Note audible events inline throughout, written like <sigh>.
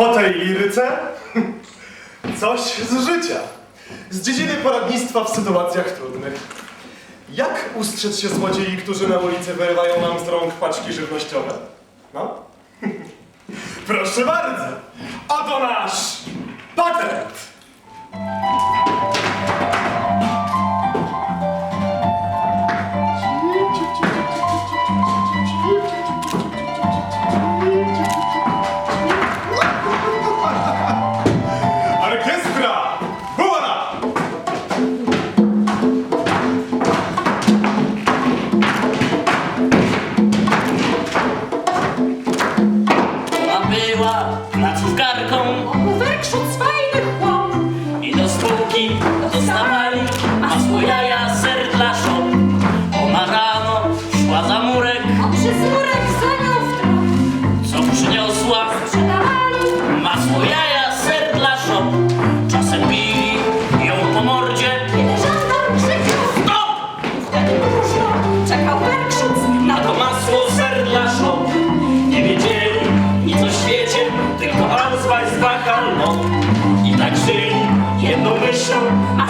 po tej liryce coś z życia, z dziedziny poradnictwa w sytuacjach trudnych. Jak ustrzec się złodziei, którzy na ulicy wyrywają nam z rąk paczki żywnościowe? No? <laughs> Proszę bardzo, oto nasz patent! Car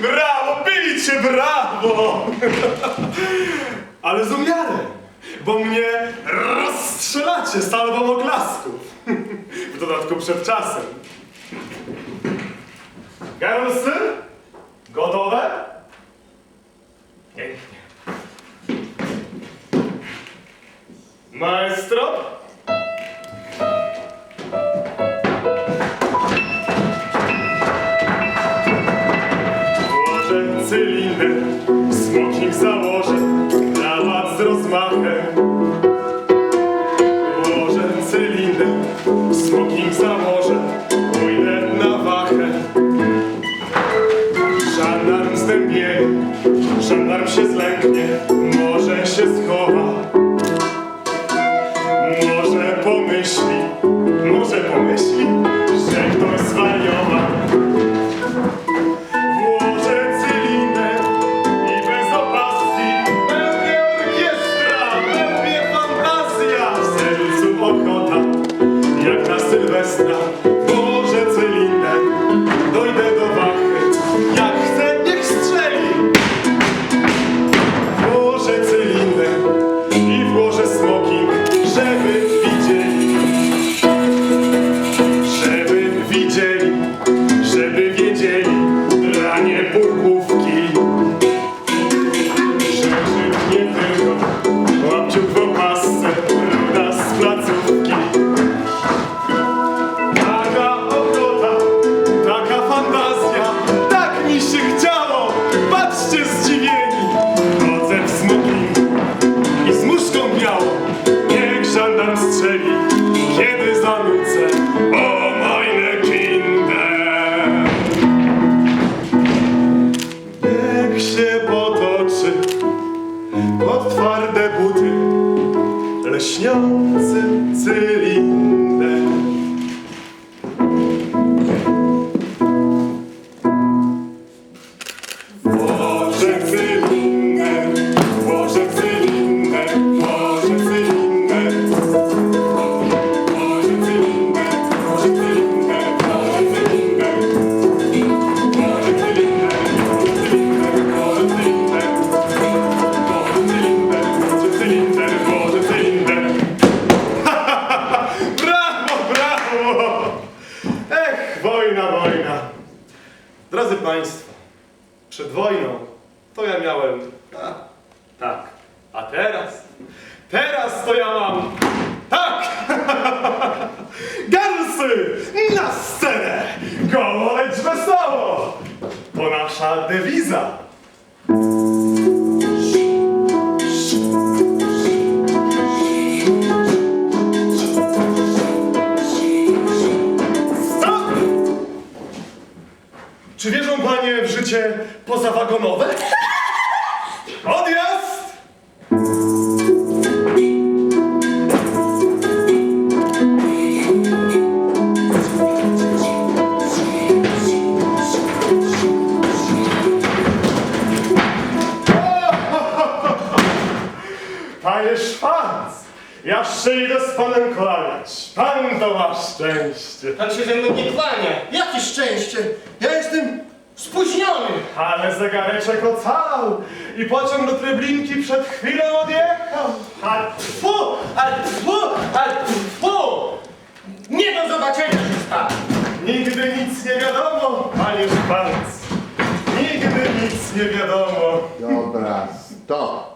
Brawo, bijcie, brawo! Ale z umiarem, bo mnie rozstrzelacie salwą oklasków. W dodatku przed czasem. Girlsy, gotowe? Pięknie. Maestro? kiedy zanucę o meine Kinder. Niech się potoczy pod twarde buty leśnią. Drodzy Państwo, przed wojną to ja miałem tak, tak a teraz, teraz to ja mam tak! <laughs> Garsy na scenę! Goło, lecz wesoło! To nasza dewiza! Pozawagonowe? Odjazd! Panie Szwanc, ja jeszcze idę z panem kłaniać. Pan to ma szczęście. Pan się ze mną nie kłania. Jakie szczęście! Ja jestem spóźniony! Ale zegareczek ocalał i pociąg do Treblinki przed chwilą odjechał. A tfu! A tfu! A tfu! Nie do zobaczenia się stał! Nigdy nic nie wiadomo, panie Szwanc. Nigdy nic nie wiadomo. Dobra, stop.